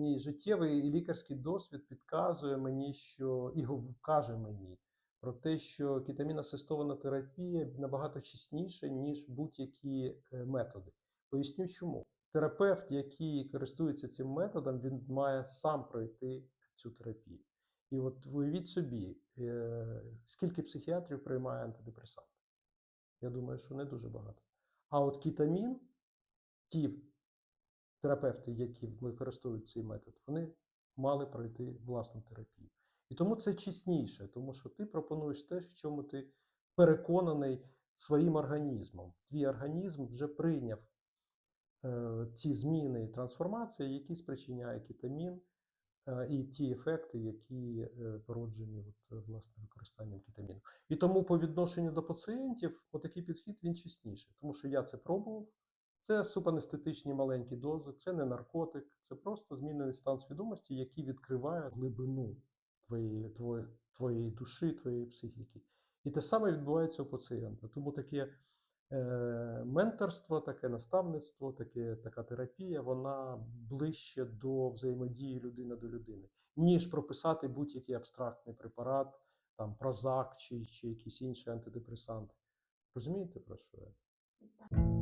Мій життєвий і лікарський досвід підказує мені, що і каже мені про те, що кетаміносистована терапія набагато чесніша, ніж будь-які е, методи. Поясню чому. Терапевт, який користується цим методом, він має сам пройти цю терапію. І от уявіть собі, е, скільки психіатрів приймає антидепресанти. Я думаю, що не дуже багато. А от кетамін, ті терапевти, які використовують цей метод, вони мали пройти власну терапію. І тому це чесніше, тому що ти пропонуєш те, в чому ти переконаний своїм організмом. Твій організм вже прийняв е, ці зміни і трансформації, які спричиняє кетамін, е, і ті ефекти, які е, породжені от, власне використанням кетаміну. І тому по відношенню до пацієнтів, отакий підхід він чесніший, тому що я це пробував. Це субанестетичні маленькі дози, це не наркотик, це просто змінений стан свідомості, який відкриває глибину твоєї, твоєї, твоєї душі, твоєї психіки. І те саме відбувається у пацієнта. Тому таке е, менторство, таке наставництво, таке, така терапія, вона ближче до взаємодії людини до людини, ніж прописати будь-який абстрактний препарат, там прозак чи, чи якийсь інший антидепресант. Розумієте про що я?